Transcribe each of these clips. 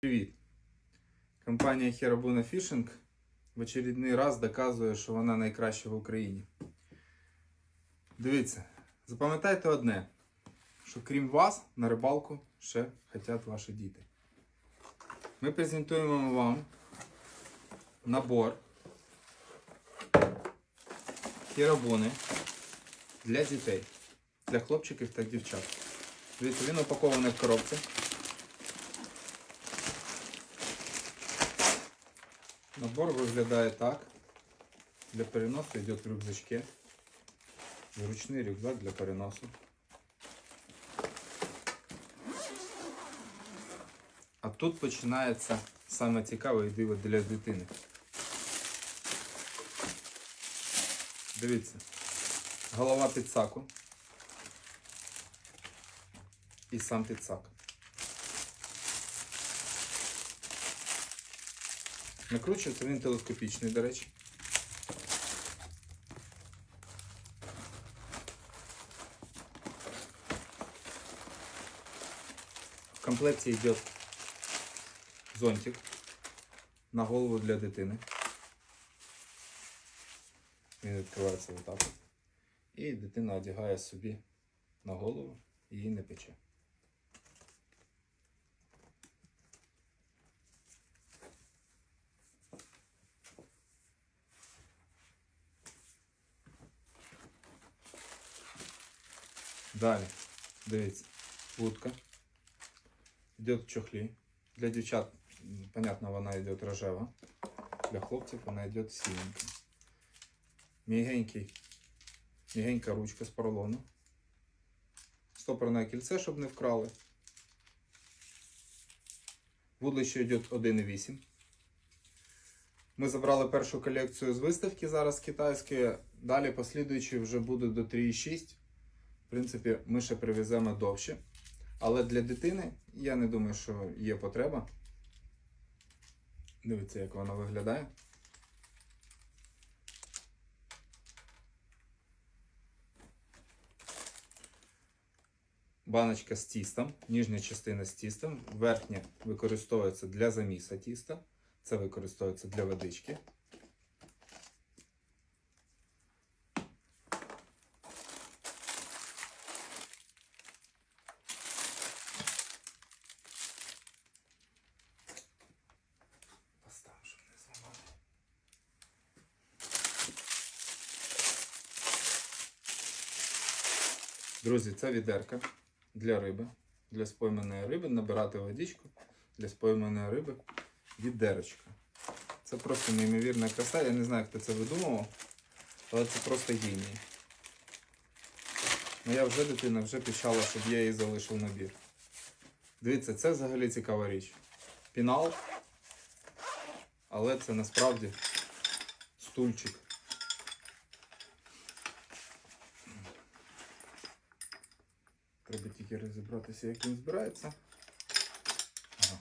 Привіт! Компанія Херабуна Фішинг в очередний раз доказує, що вона найкраща в Україні. Дивіться, запам'ятайте одне, що крім вас на рибалку ще хочуть ваші діти. Ми презентуємо вам набор Херабуни для дітей, для хлопчиків та дівчат. Дивіться, він упакований в коробці. Набор виглядає так. Для переносу йде в рюкзачке. Зручний рюкзак для переносу. А тут починається саме цікаве диво для дитини. Дивіться, голова підсаку і сам підсак. Накручується він телескопічний, до речі. В комплекті йде зонтик на голову для дитини. Він відкривається отак. І дитина одягає собі на голову і її не пече. Далі, дивіться, вудка. Йде в чохлі. Для дівчат, понятно, вона йде рожева. Для хлопців вона йде синенька. Мігенький, мігенька ручка з поролону. Стопорне кільце, щоб не вкрали. Вудлище йде 1,8. Ми забрали першу колекцію з виставки зараз китайської. Далі послідуючі вже будуть до 3,6. В принципі, ми ще привеземо довше. Але для дитини я не думаю, що є потреба. Дивіться, як воно виглядає. Баночка з тістом, ніжня частина з тістом, верхня використовується для заміса тіста, це використовується для водички. Поставлю, щоб не зламати. Друзі, це відерка для риби. Для спойманої риби набирати водичку для спойманої риби відерочка. Це просто неймовірна краса. Я не знаю, хто це видумував, але це просто геній. Моя вже дитина вже пішала, щоб я їй залишив набір. Дивіться, це взагалі цікава річ. Пінал, але це насправді стульчик. Треба тільки розібратися, як він збирається. Ага.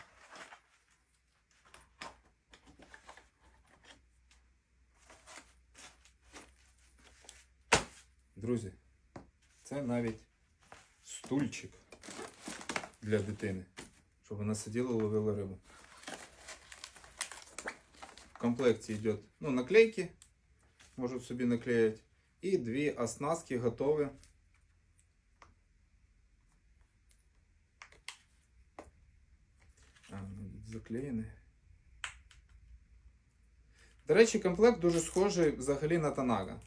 Друзі, це навіть стульчик для дитини, щоб вона сиділа і ловила рибу. В комплекте идет ну, наклейки, может собі наклеить. І дві оснастки готові. А, ну. До речі, комплект дуже схожий взагалі на Танага.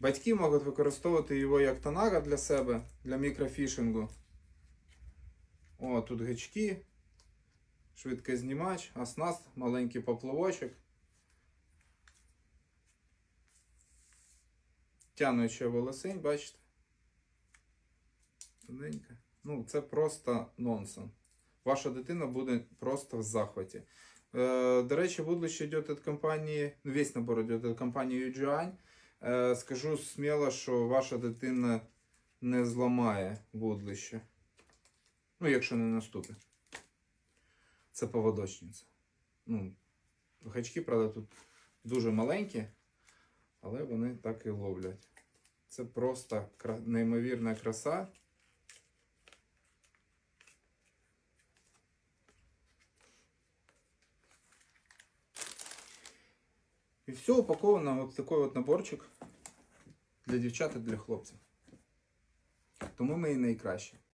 Батьки можуть використовувати його як Танага для себе, для мікрофішингу. О, тут гачки, швидкознімач, оснаст, маленький поплавочок. Тянуча волосень, бачите? Тоненька. Ну, це просто нонсенс. Ваша дитина буде просто в захваті. Е, до речі, вудлище йде від компанії, ну, весь набор йде від компанії Yujuan. Е, скажу сміло, що ваша дитина не зламає вудлище. Ну, якщо не наступить. Це поводочниця. Ну, гачки, правда, тут дуже маленькі, але вони так і ловлять. Це просто неймовірна краса. І все упаковано в такий от наборчик для дівчат і для хлопців. Тому ми і найкращі.